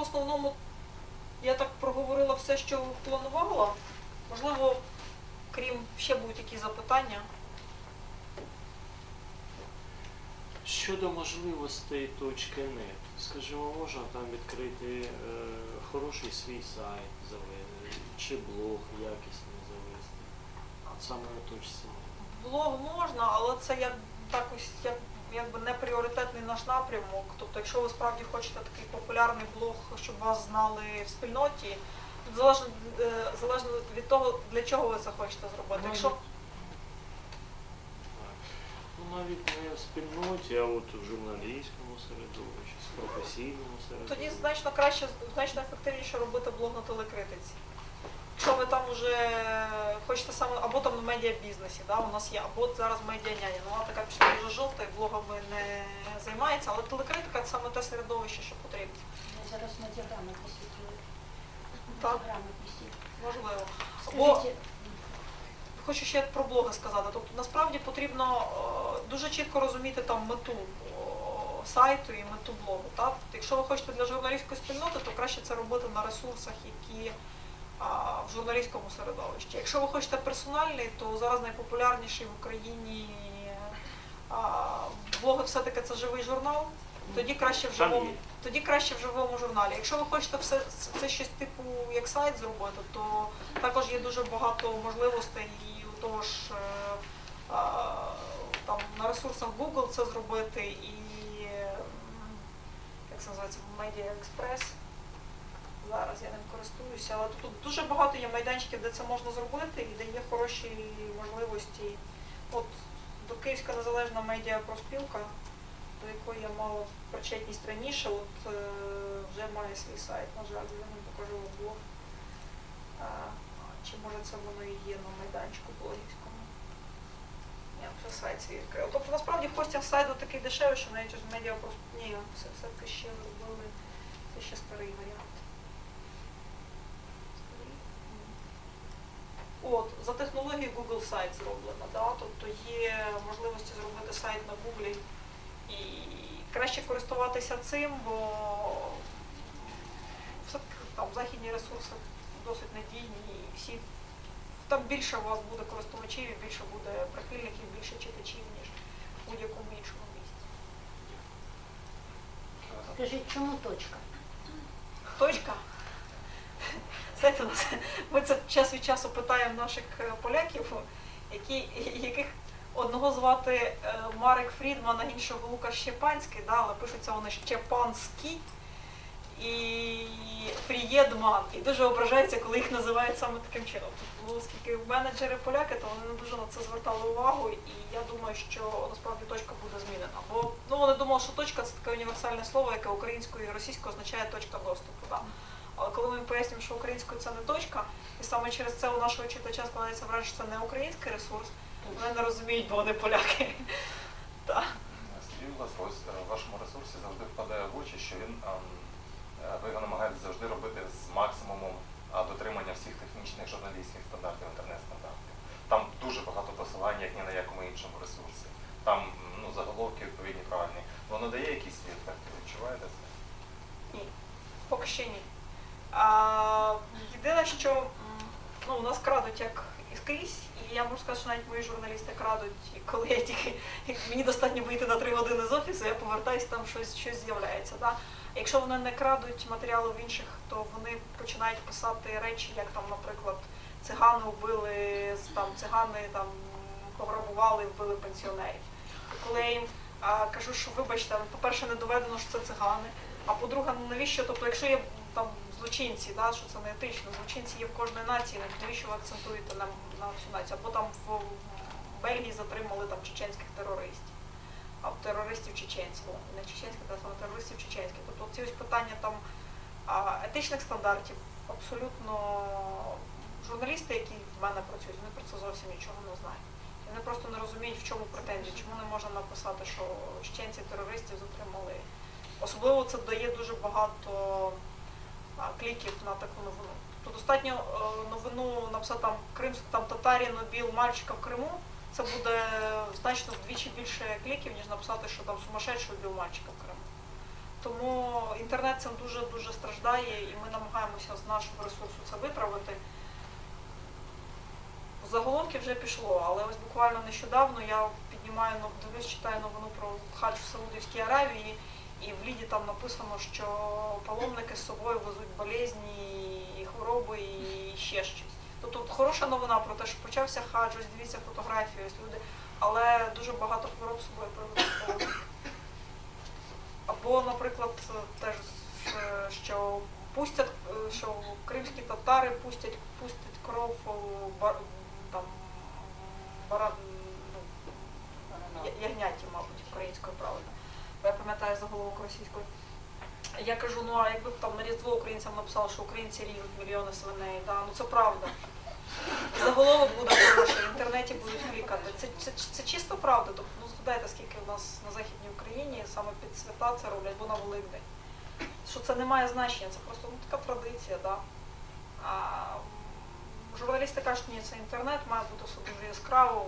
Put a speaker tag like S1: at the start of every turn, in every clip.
S1: в основному я так проговорила все, що планувала. Можливо, крім ще будуть якісь запитання.
S2: Щодо можливостей точки .нет, скажімо, можна там відкрити е, хороший свій сайт завести, чи блог якісний завести. Саме на точці
S1: Блог можна, але це як так ось як, якби не пріоритетний наш напрямок. Тобто, якщо ви справді хочете такий популярний блог, щоб вас знали в спільноті, залежно, е, залежно від того, для чого ви це хочете зробити. Якщо.
S2: Ну, навіть не в спільноті, а от в журналістському середовищі, в професійному середовищі.
S1: тоді значно краще, значно ефективніше робити блог на телекритиці. Якщо ви там вже хочете саме, або там на медіабізнесі, да, у нас є, або зараз медіаняня. Ну, вона така пішла дуже жовта і блогами не займається, але телекритика це саме те середовище, що потрібно.
S3: Я зараз медіаграми посвітлюю.
S1: Так.
S3: Медіаграми посвітлюю.
S1: Можливо. Або хочу ще про блоги сказати. Тобто насправді потрібно е, дуже чітко розуміти там мету сайту і мету блогу. Так? Якщо ви хочете для журналістської спільноти, то краще це робити на ресурсах, які в журналістському середовищі. Якщо ви хочете персональний, то зараз найпопулярніший в Україні блоги все-таки це живий журнал. Тоді краще в живому, тоді краще в живому журналі. Якщо ви хочете все це щось типу як сайт зробити, то також є дуже багато можливостей і у того ж е, там на ресурсах Google це зробити і як це називається Media Express. Зараз я ним користуюся, але тут дуже багато є майданчиків, де це можна зробити і де є хороші можливості. От до Київська незалежна медіапроспілка, до якої я мала причетність раніше, от е, вже має свій сайт, на жаль, я не покажу вам блог. Чи може це воно і є на майданчику блогівському? Ні, вже сайт свій відкрив. Тобто насправді хостинг сайту такий дешевий, що навіть медіа просто ні, все все-таки ще зробили, це ще старий варіант. Старий? М. От, за технологією Google сайт зроблено, да? тобто є можливості зробити сайт на Google і краще користуватися цим, бо все-таки там західні ресурси досить надійні і всі там більше у вас буде користувачів, і більше буде прихильників, більше читачів, ніж в будь-якому іншому місці.
S3: Скажіть, чому точка?
S1: Точка. Знаєте, ми це час від часу питаємо наших е, поляків, які, яких одного звати е, Марек Фрідман, а іншого Лукаш Щепанський, да, але пишуться вони Щепанський і Фрієдман. І дуже ображаються, коли їх називають саме таким чином. Тобто, оскільки менеджери поляки, то вони не дуже на це звертали увагу, і я думаю, що насправді точка буде змінена. Бо ну, вони думали, що точка це таке універсальне слово, яке українською і російською означає точка доступу. Да. Але коли ми пояснюємо, що українською це не точка, і саме через це у нашого читача складається враження, що це не український ресурс, вони не розуміють, бо вони поляки.
S4: Ось е, в вашому ресурсі завжди впадає в очі, що він ем, е, ви його намагаєтесь завжди робити з максимумом дотримання всіх технічних журналістських стандартів, інтернет-стандартів. Там дуже багато посилань, як ні на якому іншому ресурсі. Там ну, заголовки відповідні правильні. Воно дає якісь свій ефект, ви відчуваєте це?
S1: Ні, поки ще ні. А, єдине, що ну, у нас крадуть як і скрізь, і я можу сказати, що навіть мої журналісти крадуть, і коли я тільки мені достатньо вийти на три години з офісу, я повертаюся, там щось, щось з'являється. Да? Якщо вони не крадуть матеріали в інших, то вони починають писати речі, як там, наприклад, цигани вбили, там цигани там пограбували, вбили пенсіонерів. І коли я їм а, кажу, що вибачте, по-перше, не доведено, що це цигани. А по-друге, навіщо? Тобто, якщо є там злочинці, да, що це не етично, злочинці є в кожної нації, навіщо ви акцентуєте на, на всю націю? Або там в, в Бельгії затримали там чеченських терористів, а терористів чеченських, не чеченських, а саме терористів чеченських. Тобто ці ось питання там етичних стандартів абсолютно журналісти, які в мене працюють, вони про це зовсім нічого не знають. Вони просто не розуміють, в чому претензії, чому не можна написати, що чеченці терористів затримали. Особливо це дає дуже багато кліків на таку новину. Тобто достатньо е, новину написати там Кримськ, там татарин убив мальчика в Криму. Це буде значно вдвічі більше кліків, ніж написати, що там сумасшедший убив мальчика в Криму. Тому інтернет цим дуже дуже страждає, і ми намагаємося з нашого ресурсу це витравити. Заголовки вже пішло, але ось буквально нещодавно я піднімаю ну, дивлюсь, читаю новину про хадж в Саудівській Аравії, і в ліді там написано, що паломники з собою везуть болезні, і хвороби і ще щось. Тобто хороша новина про те, що почався хадж, ось дивіться фотографії, ось люди, але дуже багато хвороб з собою привезуть. Або, наприклад, теж що пустять, що кримські татари пустять, пустять кров бар, там бара, ну, ягняті, мабуть, українською правильно. Я пам'ятаю заголовок російською. Я кажу, ну а якби б там на Різдво українцям написали, що українці ріжуть мільйони свиней, да, ну це правда. Заголовок буде хороший, в інтернеті будуть клікати. Це, це, це чисто правда. Тобто, ну згадайте, скільки в нас на Західній Україні саме під свята це роблять, бо на Великдень. Що це не має значення, це просто ну, така традиція, да. А журналісти кажуть, ні, це інтернет, має бути дуже яскраво.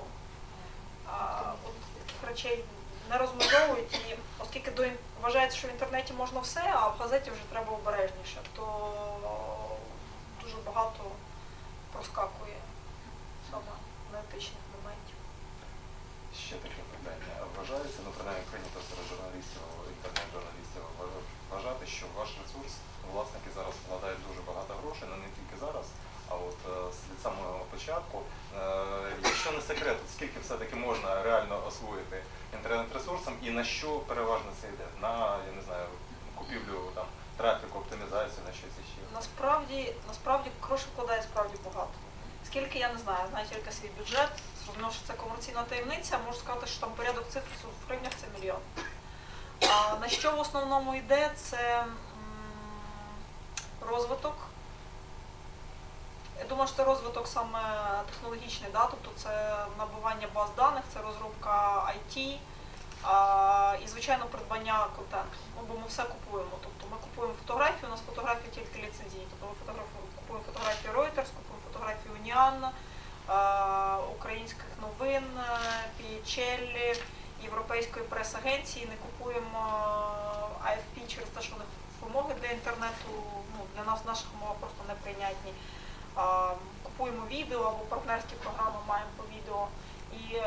S1: А, от таких речей не розмежовують, і оскільки до вважається, що в інтернеті можна все, а в газеті вже треба обережніше, то дуже багато проскакує саме неетичних моментів.
S4: Ще таке питання. Вважається, ну принаймні прийнято серед журналістів, інтернет-журналістів, вважати, що ваш ресурс власники зараз вкладають дуже багато грошей, ну не тільки зараз, а от е, від самого початку. Секрет, скільки все-таки можна реально освоїти інтернет-ресурсом і на що переважно це йде? На, я не знаю, купівлю там трафіку, оптимізацію, на щось іще.
S1: Насправді, насправді грошей вкладає справді багато. Скільки я не знаю, знаю тільки свій бюджет. Зрозуміло, що це комерційна таємниця, можу сказати, що там порядок цифр в гривнях це мільйон. А на що в основному йде? Це розвиток. Я думаю, що це розвиток саме технологічний, да? тобто це набування баз даних, це розробка IT а, і, звичайно, придбання контенту. Ну, бо ми все купуємо. Тобто ми купуємо фотографії, у нас фотографії тільки ліцензійні. Тобто ми купуємо фотографії Reuters, купуємо фотографії Union, а, українських новин, е, PHL, Європейської прес-агенції, не купуємо а, AFP через те, що в них вимоги для інтернету ну, для нас в наших умовах просто неприйнятні. Купуємо відео або партнерські програми маємо по відео. І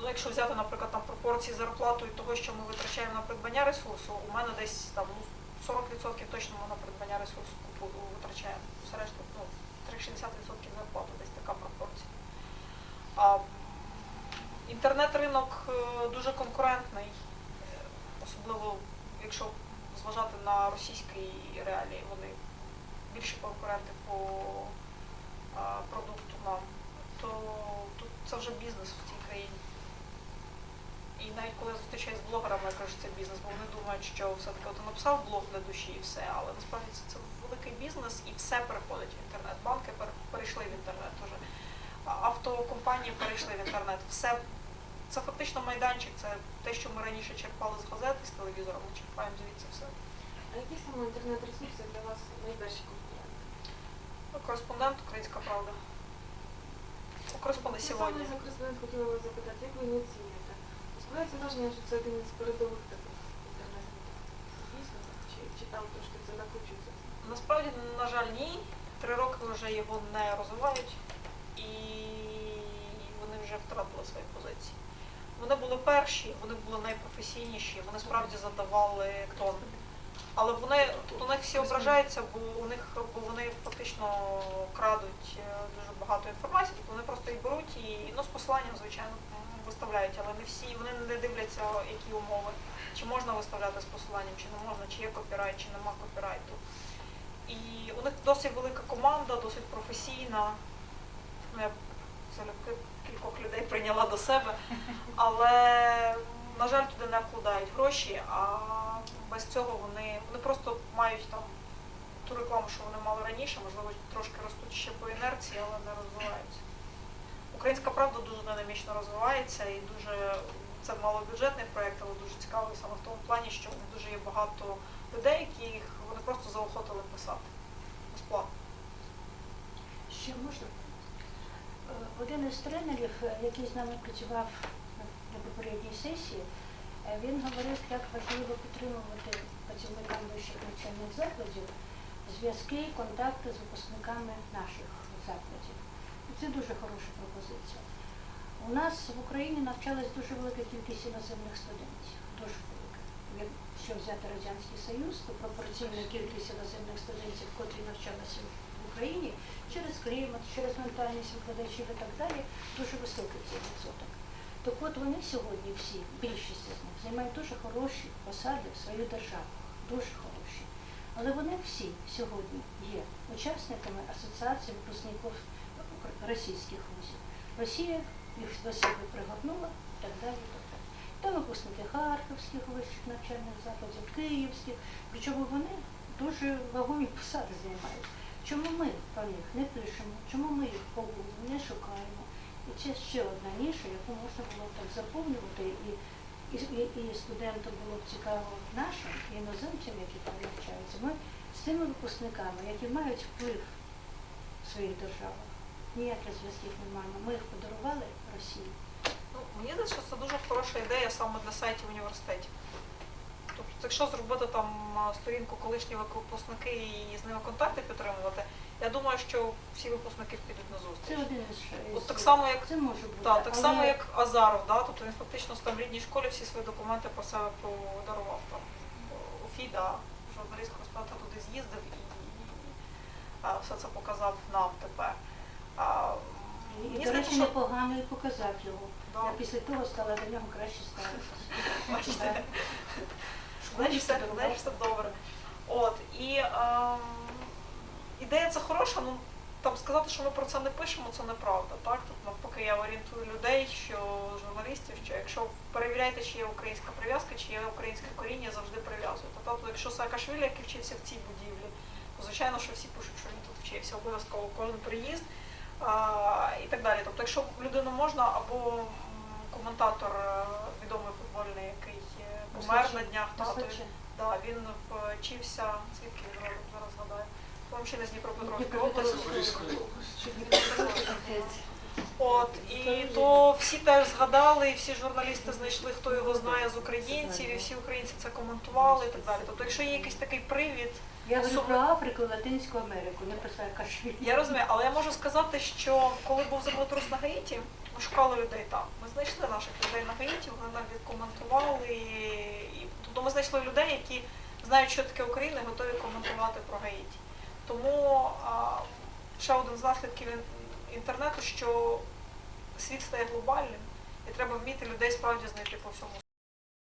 S1: ну, якщо взяти, наприклад, там пропорції зарплату того, що ми витрачаємо на придбання ресурсу, у мене десь там ну, 40% точно ми на придбання ресурсу витрачаємо. Все решта, ну, 60% зарплату, десь така пропорція. А, інтернет-ринок е, дуже конкурентний, е, особливо якщо зважати на російські реалії, вони більші конкуренти по продукту нам, то тут це вже бізнес в цій країні. І навіть коли я зустрічаюсь з блогерами, я кажу, що це бізнес, бо вони думають, що все-таки от написав блог для душі і все, але насправді це, це великий бізнес і все переходить в інтернет. Банки перейшли в інтернет уже. Автокомпанії перейшли в інтернет. Все це фактично майданчик, це те, що ми раніше черпали з газет і з телевізора, ми черпаємо звідси все.
S5: А які саме інтернет-ресурси для вас найперші конкуренти?
S1: Ну, Кореспондент, українська правда. У кореспондент сьогодні.
S5: Саме за кореспондент хотіла вас запитати, як ви її оцінюєте? Складається враження, що це один із передових таких інтернетів. Дійсно так? Чи, чи там трошки це накручується?
S1: Насправді, на жаль, ні. Три роки вже його не розвивають і вони вже втратили свої позиції. Вони були перші, вони були найпрофесійніші, вони справді задавали тон. Але вони у них всі ображаються, бо у них бо вони фактично крадуть е, дуже багато інформації, тобто вони просто її беруть і ну, з посиланням, звичайно, виставляють, але не всі, вони не дивляться, які умови, чи можна виставляти з посиланням, чи не можна, чи є копірайт, чи нема копірайту. І у них досить велика команда, досить професійна. Ну, я залюбки кількох людей прийняла до себе, але, на жаль, туди не вкладають гроші, а без цього вони, вони просто мають там ту рекламу, що вони мали раніше, можливо, трошки ростуть ще по інерції, але не розвиваються. Українська правда дуже динамічно розвивається і дуже це малобюджетний проєкт, але дуже цікавий саме в тому плані, що дуже є багато людей, яких вони просто заохотили писати безплатно.
S3: Ще можна? Е, Один із тренерів, е, який з нами працював на попередній сесії, він говорив, як важливо підтримувати працівникам вищих навчальних закладів зв'язки, контакти з випускниками наших закладів. І це дуже хороша пропозиція. У нас в Україні навчалась дуже велика кількість іноземних студентів, дуже велика. Якщо взяти Радянський Союз, то пропорційна кількість іноземних студентів, котрі навчалися в Україні через клімат, через ментальність викладачів і так далі, дуже високий цей відсоток. Так от вони сьогодні всі, більшість з них, займають дуже хороші посади в своїх державах, дуже хороші. Але вони всі сьогодні є учасниками асоціації випускників російських вузів. Росія їх до себе пригорнула і так далі. так. Там випускники харківських вищих навчальних закладів, київських, причому вони дуже вагомі посади займають. Чому ми про них не пишемо, чому ми їх по не шукаємо? І це ще одна ніша, яку можна було б так заповнювати, і, і, і, студентам було б цікаво нашим, і іноземцям, які там навчаються. Ми з тими випускниками, які мають вплив в своїх державах, ніяких зв'язків не маємо. Ми їх подарували Росії.
S1: Ну, мені здається, це дуже хороша ідея саме для сайтів університетів. Тобто, якщо зробити там сторінку колишні випускники і з ними контакти підтримувати, я думаю, що всі випускники підуть на
S3: Це
S1: зустріч.
S3: один із
S1: От так само, як
S3: це може бути.
S1: Так, так
S3: але
S1: само, як Азаров, да? тобто він фактично там в рідній школі всі свої документи про себе подарував там у ФІДа, журналіст кореспондент туди з'їздив і, а, все це показав нам тепер. А,
S3: І,
S1: мені
S3: до
S1: здається,
S3: речі,
S1: що
S3: непогано і показав його.
S1: Да.
S3: Я після того стала до нього краще ставитися.
S1: Бачите? Знаєш, все, знаєш, все добре. От, і ем, ідея це хороша, ну там сказати, що ми про це не пишемо, це неправда. Так? Тут навпаки я орієнтую людей, що журналістів, що якщо перевіряйте, чи є українська прив'язка, чи є українське коріння, завжди прив'язуйте. Тобто, якщо Саакашвілі, який вчився в цій будівлі, то звичайно, що всі пишуть, що він тут вчився, обов'язково кожен приїзд а, і так далі. Тобто, якщо людину можна, або коментатор е, відомий футбольний, який е, помер на днях,
S3: тато.
S1: Да, він вчився, звідки він родом, зараз згадаю. Помчили з Дніпропетровської
S3: Дніпропетровської
S1: області. От, і то всі теж згадали, і всі журналісти знайшли, хто його знає з українців, і всі українці це коментували і так далі. Тобто, якщо є якийсь такий привід,
S3: Я говорю про Африку Латинську Америку, не про Саакашвілі.
S1: я розумію, але я можу сказати, що коли був землетрус на Гаїті, ми шукали людей там. Ми знайшли наших людей на Гаїті, вони нам відкоментували. І, тобто ми знайшли людей, які знають, що таке Україна, і готові коментувати про Гаїті. Тому а, ще один з наслідків інтернету, що світ стає глобальним, і треба вміти людей справді знайти по всьому